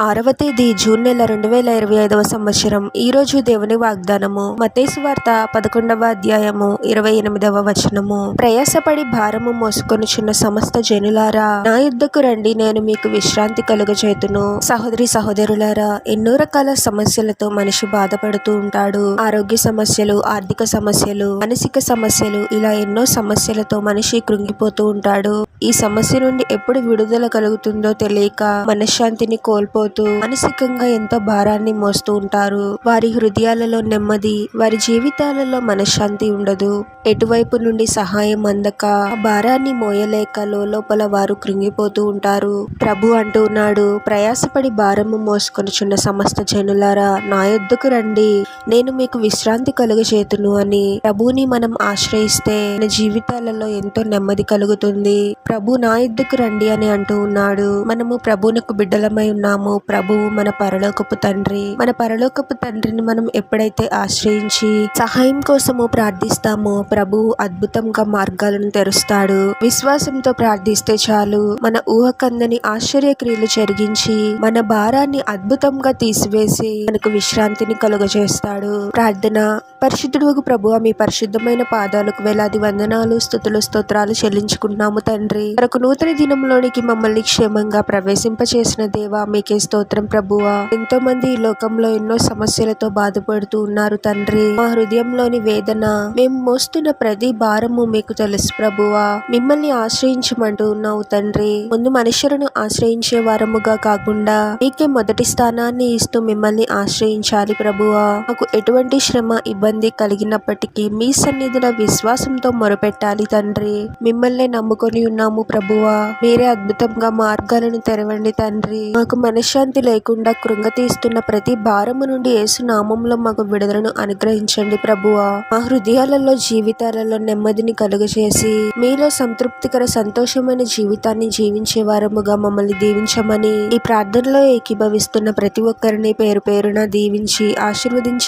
ఆరవ తేదీ జూన్ నెల రెండు వేల ఇరవై ఐదవ సంవత్సరం. ఈ రోజు దేవుని వాగ్దానము. మతేసు వార్త పదకొండవ అధ్యాయము ఇరవై ఎనిమిదవ వచనము. ప్రయాసపడి భారము మోసుకొనుచున్న సమస్త జనులారా నా యుద్ధకు రండి నేను మీకు విశ్రాంతి కలుగజేతును సహోదరి సహోదరులారా ఎన్నో రకాల సమస్యలతో మనిషి బాధపడుతూ ఉంటాడు. ఆరోగ్య సమస్యలు ఆర్థిక సమస్యలు మానసిక సమస్యలు ఇలా ఎన్నో సమస్యలతో మనిషి కృంగిపోతూ ఉంటాడు. ఈ సమస్య నుండి ఎప్పుడు విడుదల కలుగుతుందో తెలియక మనశ్శాంతిని కోల్పో కోల్పోతూ మానసికంగా ఎంతో భారాన్ని మోస్తూ ఉంటారు. వారి హృదయాలలో నెమ్మది వారి జీవితాలలో మనశ్శాంతి ఉండదు. ఎటువైపు నుండి సహాయం అందక భారాన్ని మోయలేక లోపల వారు కృంగిపోతూ ఉంటారు. ప్రభు అంటూ ఉన్నాడు ప్రయాసపడి భారము మోసుకొనుచున్న సమస్త జనులారా నా యొద్దకు రండి. నేను మీకు విశ్రాంతి కలుగచేతును అని ప్రభుని మనం ఆశ్రయిస్తే మన జీవితాలలో ఎంతో నెమ్మది కలుగుతుంది. ప్రభు నా ఇద్దకు రండి అని అంటూ ఉన్నాడు. మనము ప్రభునకు బిడ్డలమై ఉన్నాము. ప్రభువు మన పరలోకపు తండ్రి. మన పరలోకపు తండ్రిని మనం ఎప్పుడైతే ఆశ్రయించి సహాయం కోసము ప్రార్థిస్తామో ప్రభువు అద్భుతంగా మార్గాలను తెరుస్తాడు. విశ్వాసంతో ప్రార్థిస్తే చాలు. మన ఊహకందని ఆశ్చర్యక్రియలు జరిగించి మన భారాన్ని అద్భుతంగా తీసివేసి మనకు విశ్రాంతిని కలుగజేస్తాడు. ప్రార్థన. పరిశుద్ధుడు ప్రభు మీ పరిశుద్ధమైన పాదాలకు వేలాది వందనాలు స్థుతులు స్తోత్రాలు చెల్లించుకుంటున్నాము తండ్రి. మరొక నూతన దినంలోనికి మమ్మల్ని క్షేమంగా ప్రవేశింపచేసిన దేవా మీకే స్తోత్రం ప్రభువా. ఎంతో మంది ఈ లోకంలో ఎన్నో సమస్యలతో బాధపడుతూ ఉన్నారు తండ్రి. మా హృదయంలోని వేదన మేము మోస్తున్న ప్రతి భారము మీకు తెలుసు ప్రభువా. మిమ్మల్ని ఆశ్రయించమంటూ ఉన్నావు తండ్రి. ముందు మనుషులను ఆశ్రయించే వారముగా కాకుండా మీకే మొదటి స్థానాన్ని ఇస్తూ మిమ్మల్ని ఆశ్రయించాలి ప్రభువా. మాకు ఎటువంటి శ్రమ ఇబ్బంది కలిగినప్పటికీ మీ సన్నిధుల విశ్వాసంతో మొరపెట్టాలి తండ్రి. మిమ్మల్ని నమ్ముకొని ఉన్నాము ప్రభువా. మీరే అద్భుతంగా మార్గాలను తెరవండి తండ్రి. మాకు మనశ్శాంతి లేకుండా కృంగతీస్తున్న ప్రతి భారము నుండి యేసు నామంలో మాకు విడుదలను అనుగ్రహించండి ప్రభువా. మా హృదయాలలో జీవితాలలో నెమ్మదిని కలుగజేసి మీలో సంతృప్తికర సంతోషమైన జీవితాన్ని జీవించే వారముగా మమ్మల్ని దీవించమని ఈ ప్రార్థనలో ఏకీభవిస్తున్న ప్రతి ఒక్కరిని పేరు పేరున దీవించి ఆశీర్వదించి